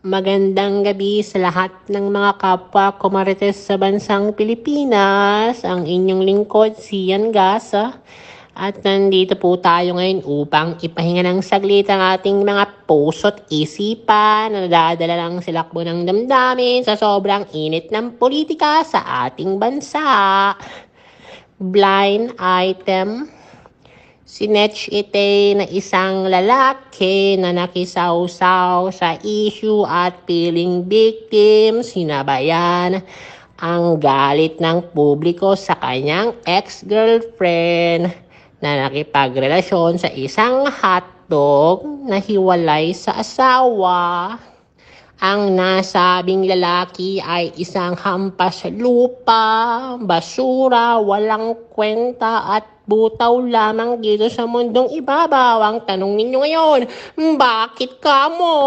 Magandang gabi sa lahat ng mga kapwa kumarites sa bansang Pilipinas. Ang inyong lingkod, si Ian Gasa. At nandito po tayo ngayon upang ipahinga ng saglit ang ating mga puso't isipan na nadadala ng silakbo ng damdamin sa sobrang init ng politika sa ating bansa. Blind item. Sinetch ite na isang lalaki na nakisawsaw sa issue at feeling victim, sinabayan ang galit ng publiko sa kanyang ex-girlfriend na nakipagrelasyon sa isang hotdog na hiwalay sa asawa. Ang nasabing lalaki ay isang hampas lupa, basura, walang kwenta at butaw lamang dito sa mundong ibabaw. Ang tanong ninyo ngayon, bakit ka mo?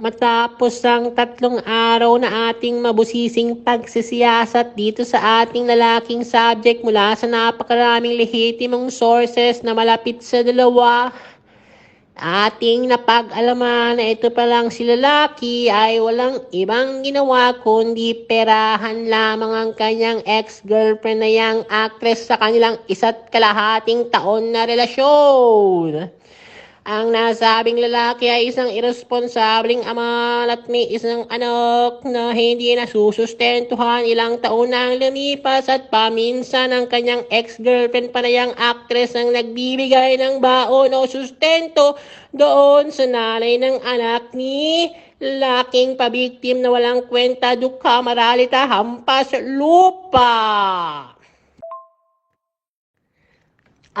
Matapos ang tatlong araw na ating mabusising pagsisiyasat dito sa ating lalaking subject mula sa napakaraming lehitimong sources na malapit sa dalawa, ating napag-alaman na ito palang si lalaki ay walang ibang ginawa kundi perahan lamang ang kanyang ex-girlfriend na yang actress sa kanilang isa't kalahating taon na relasyon. Ang nasabing lalaki ay isang irresponsableng ama at may isang anak na hindi nasusustentuhan ilang taon na ang lumipas at paminsan ang kanyang ex-girlfriend panayang actress ang nagbibigay ng baon o sustento doon sa nanay ng anak ni laking pabiktim na walang kwenta dukha maralita hampas lupa.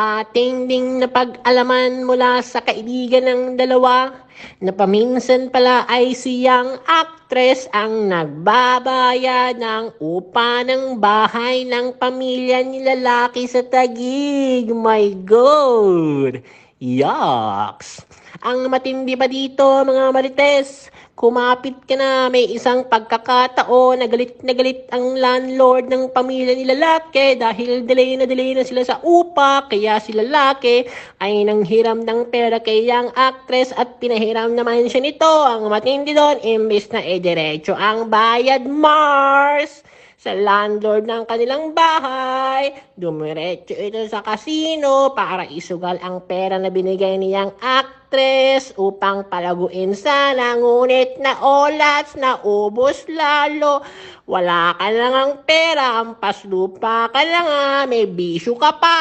Ating ding napag-alaman mula sa kaibigan ng dalawa na paminsan pala ay siyang actress ang nagbabayad ng upa ng bahay ng pamilya ni lalaki sa Tagig. My God! Yucks! Ang matindi pa dito mga marites, kumapit ka na may isang pagkakataon na galit na galit ang landlord ng pamilya ni lalaki dahil delay na delay na sila sa upa kaya si lalaki ay nanghiram ng pera kay yang actress at pinahiram naman siya nito. Ang matindi doon, imbis na e diretso ang bayad Mars sa landlord ng kanilang bahay. Dumiretso ito sa kasino para isugal ang pera na binigay niyang actress upang palaguin sana. Ngunit na olas, na ubos lalo. Wala ka lang ang pera, ang paslupa ka lang nga, may bisyo ka pa.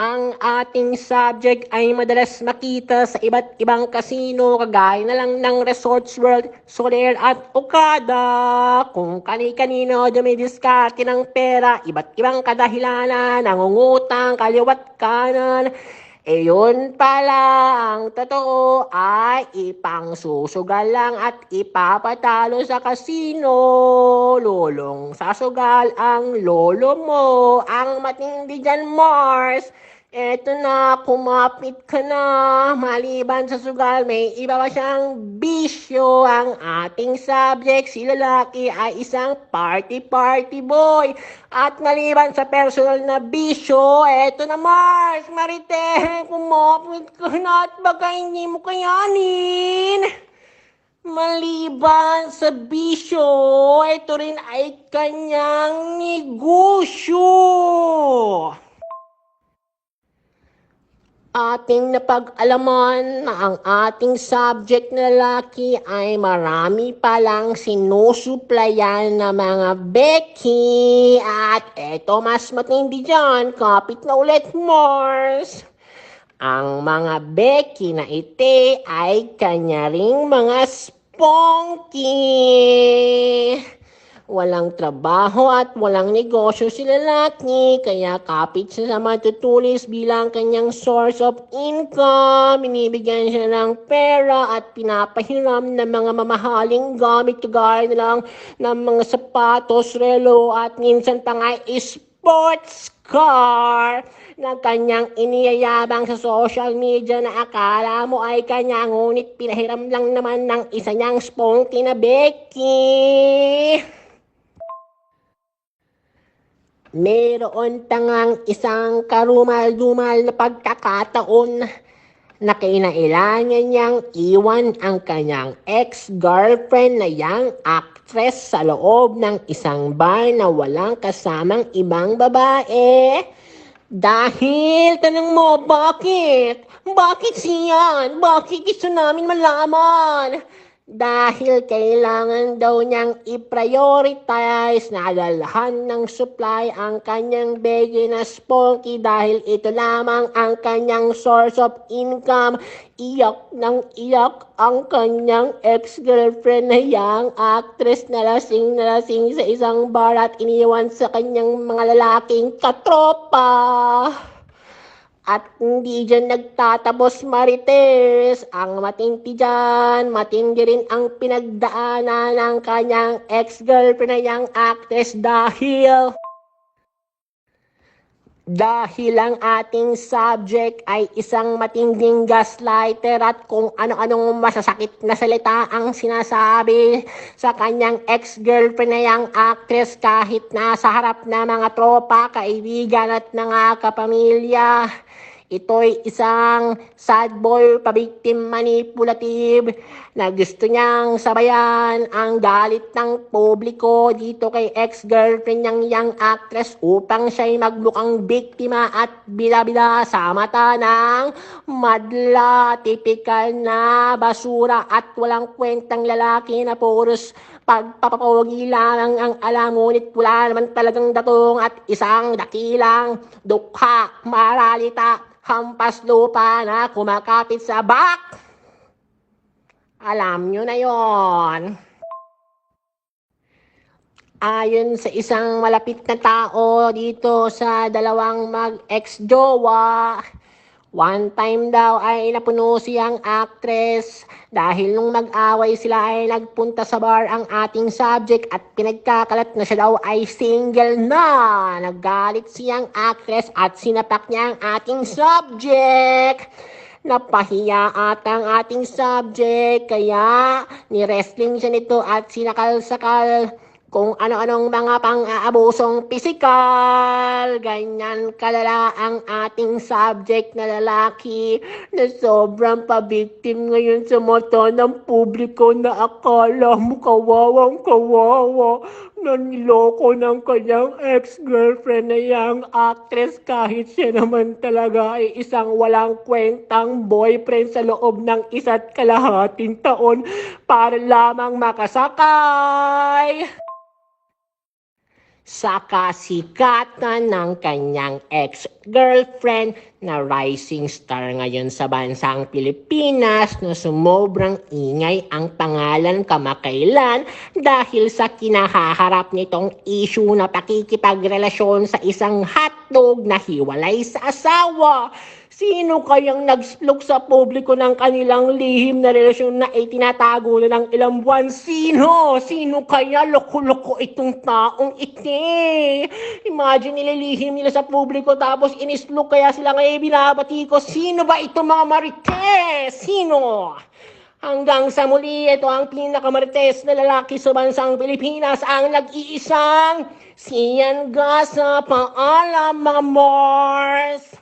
Ang ating subject ay madalas makita sa iba't ibang kasino kagaya na lang ng Resorts World, Soler at Okada. Kung kani-kanino dumidiskarte ng pera, iba't ibang kadahilanan, nangungutang, kaliwat kanan. E yun pala, ang totoo ay ipang susugal lang at ipapatalo sa kasino. Lolong sasugal ang lolo mo, ang matindi dyan Mars. Eto na, kumapit ka na. Maliban sa sugal, may iba pa siyang bisyo. Ang ating subject, si lalaki ay isang party-party boy. At maliban sa personal na bisyo, eto na Mars, Marite, kumapit ka na at baka hindi mo kayanin. Maliban sa bisyo, ito rin ay kanyang negosyo. Ating napag-alaman na ang ating subject na lalaki ay marami palang sinusuplayan na mga Becky. At eto mas matindi dyan, kapit na ulit Mars. Ang mga Becky na ite ay kanya ring mga spunky. Walang trabaho at walang negosyo si lalaki, kaya kapit siya sa matutulis bilang kanyang source of income. Binibigyan siya ng pera at pinapahiram ng mga mamahaling gamit kagaya na lang ng mga sapatos, relo at minsan pa sports car na kanyang iniyayabang sa social media na akala mo ay kanya ngunit pinahiram lang naman ng isa niyang spunky na Becky. Meron tangang isang karumal-dumal na pagkakataon na kinailangan niyang iwan ang kanyang ex-girlfriend na yang actress sa loob ng isang bar na walang kasamang ibang babae. Dahil, tanong mo, bakit? Bakit siyan? Bakit gusto namin malaman? Dahil kailangan daw niyang i-prioritize na alalahan ng supply ang kanyang bege na spunky dahil ito lamang ang kanyang source of income. Iyak ng iyak ang kanyang ex-girlfriend na yang actress na lasing na lasing sa isang bar at iniwan sa kanyang mga lalaking katropa. At hindi dyan nagtatapos marites. Ang matindi dyan, matindi rin ang pinagdaanan ng kanyang ex-girlfriend na yang actress dahil dahil ang ating subject ay isang matinding gaslighter at kung ano-anong masasakit na salita ang sinasabi sa kanyang ex-girlfriend na yang actress kahit nasa harap na mga tropa, kaibigan at mga kapamilya. Ito'y isang sad boy pabiktim manipulative na gusto niyang sabayan ang galit ng publiko dito kay ex-girlfriend niyang young actress upang siya'y maglukang biktima at bila-bila sa mata ng madla, tipikal na basura at walang kwentang lalaki na puros. Pagpapapogi lamang ang alam ngunit wala naman talagang datong at isang dakilang dukha, maralita, hampas lupa na kumakapit sa bak. Alam nyo na yon. Ayon sa isang malapit na tao dito sa dalawang mag-ex-jowa, one time daw ay napuno siyang actress dahil nung mag-away sila ay nagpunta sa bar ang ating subject at pinagkakalat na siya daw ay single na. Naggalit siyang actress at sinapak niya ang ating subject. Napahiya at ang ating subject kaya ni-wrestling siya nito at sinakal-sakal kung ano-anong mga pang-aabusong pisikal. Ganyan kalala ang ating subject na lalaki na sobrang pabiktim ngayon sa mata ng publiko na akala mo kawawang kawawa na niloko ng kanyang ex-girlfriend na yang actress kahit siya naman talaga ay isang walang kwentang boyfriend sa loob ng isa't kalahating taon para lamang makasakay sa kasikatan ng kanyang ex-girlfriend na rising star ngayon sa bansang Pilipinas na sumobrang ingay ang pangalan kamakailan dahil sa kinahaharap nitong issue na pakikipagrelasyon sa isang hotdog na hiwalay sa asawa. Sino kayang nag-splok sa publiko ng kanilang lihim na relasyon na itinatago na ng ilang buwan? Sino? Sino kaya loko-loko itong taong iti? Imagine nililihim nila sa publiko tapos inisplok kaya sila ngayon binabati ko. Sino ba ito mga marites? Sino? Hanggang sa muli, ito ang pinakamarites na lalaki sa bansang Pilipinas, ang nag-iisang Sian Gasa. Paalam mga Mars!